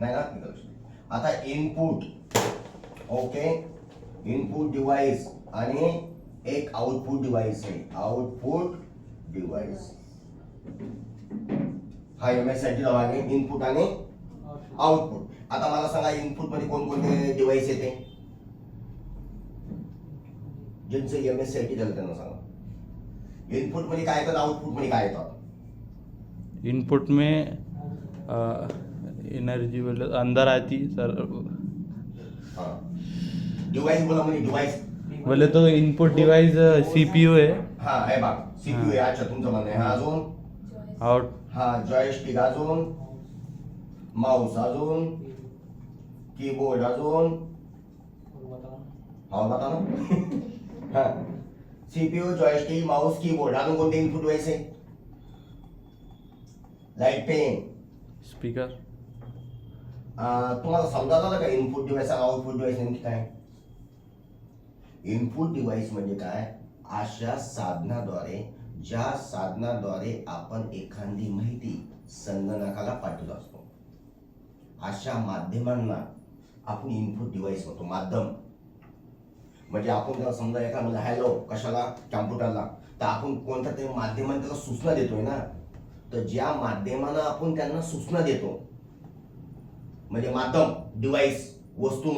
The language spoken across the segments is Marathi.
नाही ना इथं लक्ष आता इनपुट ओके इनपुट डिव्हाइस आणि एक आउटपुट डिव्हाइस आहे. आउटपुट डिव्हाइस हा एम एससाठी आहे इनपुट आणि आउटपुट आता मला सांगा इनपुटमध्ये कोणकोणते डिव्हाइस येते? ज्यांचं एम एस सी झालं त्यांना सांगा. इनपुटमध्ये काय येतात आउटपुटमध्ये काय येतात? इनपुट में एनर्जी बोले अंदर आती सर. डिव्हाइस बोला म्हणजे डिव्हाइस. बोले तो इनपुट डिवाइस सीपीयू है हा हे बघ सीपीयू आहे अच्छा तुमचं म्हणणं आहे. हा अजून? आउट. हा जॉयस्टिक अजून. माऊस अजून. कीबोर्ड अजून. हा बता ना. हा. सीपीयू जॉयस्टिक माऊस कीबोर्ड अजून कोणते इनपुट आहे? लाइट पेन स्पीकर तुम्हाला समजा झालं का इनपुट डिवाइस आणि आउटपुट डिवाइस नेमकी काय? इनपुट डिव्हाइस म्हणजे काय? अशा साधनाद्वारे ज्या साधनाद्वारे आपण एखादी माहिती संगणकाला पाठवत असतो. अशा माध्यमांना आपण इनपुट डिव्हाइस म्हणतो माध्यम. म्हणजे आपण त्याला समजा एका म्हणजे हॅलो कशाला? कॅम्प्युटरला तर आपण कोणत्या तरी माध्यमाने त्याला सूचना देतोय ना? तर ज्या माध्यमानं आपण त्यांना सूचना देतो म्हणजे माध्यम डिव्हाइस वस्तू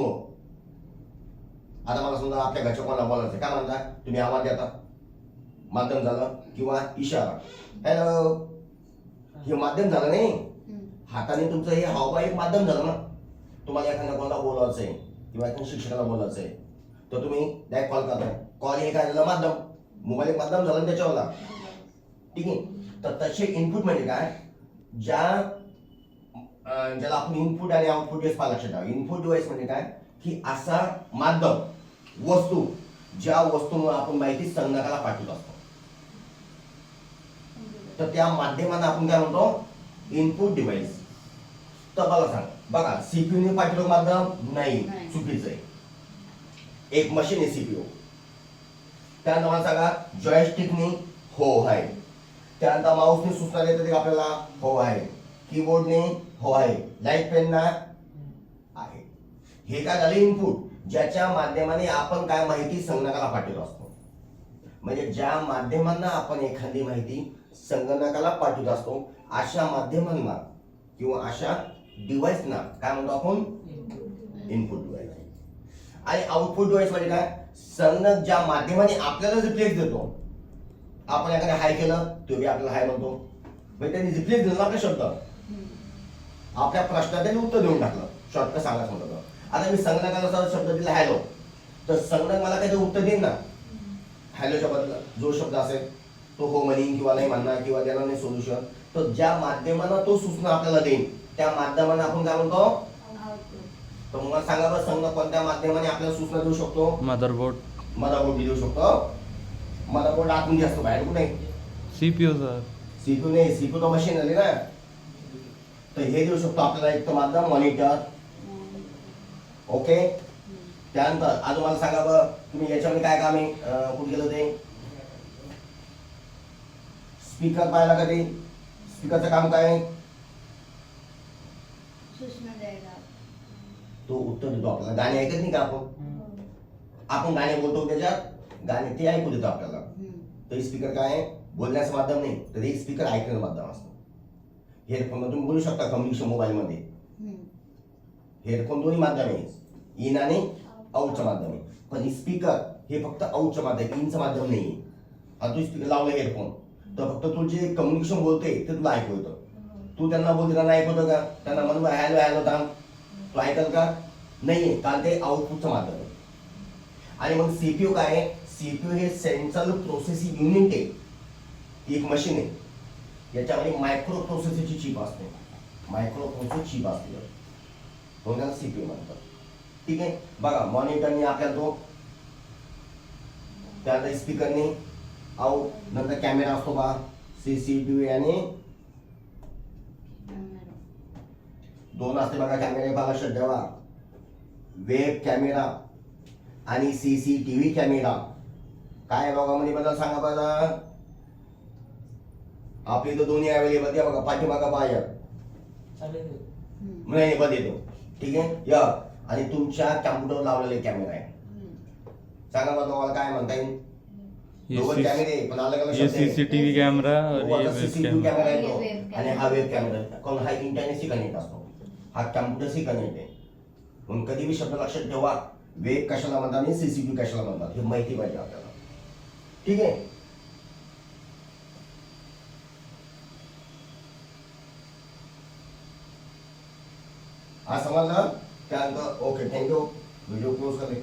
आता मला समजा आपल्या घरच्या कोणाला बोलायचं काय म्हणता? तुम्ही आवाज देता. माध्यम झालं किंवा इशारा. हॅलो हे माध्यम झालं नाही. हाताने तुमचं हे हावभाव एक माध्यम झालं ना. तुम्हाला एखाद्या कोणाला बोलायचं आहे किंवा एखाद्या शिक्षकाला बोलायचं आहे तर तुम्ही डायरेक्ट कॉल करताय कॉल हे काय झालं? माध्यम. मोबाईल एक माध्यम झालं त्याच्यावरला. ठीक आहे? तर तसे इनपुट म्हणजे काय? ज्या ज्याला आपण इनपुट आणि आउटपुट डिवाइस पाहा लक्षात ठेवा. इनपुट डिवाइस म्हणजे काय? की असा माध्यम वस्तू ज्या वस्तूमुळे आपण माहिती संगणकाला पाठवत असतो. तर त्या माध्यमांना आपण काय म्हणतो? इनपुट डिवाइस तर बघा सांग. बघा CPU ने पाठवलं माध्यम? नाही. चुकीचं आहे. एक मशीन आहे सीपीयू त्यानंतर मला सांगा. जॉयस्टिकनी हो आहे. त्यानंतर माऊसने सूचना देतात आपल्याला हो आहे. कीबोर्डने हो आहे लाइट पेनना आहे. हे काय झाले इनपुट ज्याच्या माध्यमाने आपण काय माहिती संगणकाला पाठवत असतो. म्हणजे ज्या माध्यमांना आपण एखादी माहिती संगणकाला पाठवत असतो अशा माध्यमांना किंवा अशा डिव्हाइसना काय म्हणतो आपण? इनपुट डिव्हाइस आणि आउटपुट डिव्हाइस म्हणजे काय? संगणक ज्या माध्यमाने आपल्याला रिफ्लेक्स देतो. आपण एखाद्या हाय केलं तो बी आपल्याला हाय म्हणतो. म्हणजे त्यांनी रिफ्लेक्स दिला आपला शब्द आपल्या प्रश्नात त्यांनी उत्तर देऊन टाकलं. शॉर्टकट सांगायचं म्हणलं तर. आता मी संगणकाला जर शब्द दिला हॅलो. तर संगणक मला काहीतरी उत्तर देईन ना? हॅलोच्या बदला जो शब्द असेल तो हो म्हणीन किंवा नाही म्हणणार किंवा देणार नाही सोल्युशन तर ज्या माध्यमानं तो सूचना आपल्याला देईन त्या माध्यमानं आपण काय म्हणतो? तर मला सांगा बरं संगणक कोणत्या माध्यमाने आपल्याला सूचना देऊ शकतो? मदरबोर्ड मदरबोर्ड देऊ शकतो. मदरबोर्ड आतमध्ये असतो बाहेर कुठे? सीपीयू सर सीपीयू नाही सीपीयू तो मशीन आली ना. तर हे देऊ शकतो आपल्याला एक तर माध्यम मॉनिटर ओके त्यानंतर अजून मला सांगा बरं तुम्ही याच्यामध्ये काय काम आहे? कुठे गेलं ते स्पीकर पाहिला का ते? स्पीकरचं काम काय आहे? तो उत्तर देतो आपल्याला. गाणे ऐकत नाही का आपण? आपण गाणे बोलतो त्याच्यात. गाणे ते ऐकू देतो आपल्याला. तर स्पीकर काय आहे? बोलण्याचं माध्यम नाही. तर एक स्पीकर ऐकण्याचं माध्यम असतं. हेडफोन तुम्ही बोलू शकता कम्युनिकेशन मोबाईलमध्ये? हेडफोन दोन्ही माध्यम आहे इन आणि आऊटचं माध्यम. आहे पण स्पीकर हे फक्त आऊटचं माध्यम इनचं माध्यम नाही आहे आता तू स्पीकर लावलं हेडफोन तर फक्त तू जे कम्युनिकेशन बोलते ते तुला ऐकू येतं. तू त्यांना बोलते त्यांना ऐकवतं का? त्यांना म्हणून हॅलो हॅलो थांब. तू ऐकल का? नाहीये कारण ते आउटपुटचं माध्यम आहे. आणि मग सीपीयू काय आहे? सीपीयू हे सेंट्रल प्रोसेसिंग युनिट आहे. एक मशीन आहे. याच्यामध्ये मायक्रो प्रोसेसरची चिप असते. मायक्रो प्रोसेस चिप असते म्हणून त्याला सीपीयू म्हणतात. ठीक आहे? बघा मॉनिटरने आपल्याला तो त्यानंतर स्पीकरने आउट नंतर कॅमेरा असतो बा. सी सी टी व्ही आणि दोन असते बघा कॅमेरे बघा लक्षात ठेवा. वेब कॅमेरा आणि सीसीटीव्ही कॅमेरा काय दोघांमध्ये बदल सांगा बघा आपली तर दोन्ही अवेलेबल द्या बघा पाठीमागा बाहेर म्हणून हे बंद येतो. ठीक आहे? या. आणि तुमच्या कॅम्प्युटर लावलेले कॅमेरा आहे. सांगा मला तुम्हाला काय म्हणता येईल? दोघं कॅमेरे पण अलग अलग ये शब्द आहे. सीसीटीवी कैमरा और वो ये आता वेब CCTV कैमरा येतो. आणि हा वेब कॅमेरा कारण हा इंटरनेटशी कनेक्ट असतो. हा कॅम्प्युटरशी कनेक्ट आहे. म्हणून कधी बी शब्द लक्षात ठेवा. वेब कशाला म्हणतात आणि सीसीटीव्ही कशाला म्हणतात? हे माहिती पाहिजे आपल्याला. ठीक आहे? हा समजला? त्यानंतर ओके थँक्यू व्हिडिओ क्लोज करे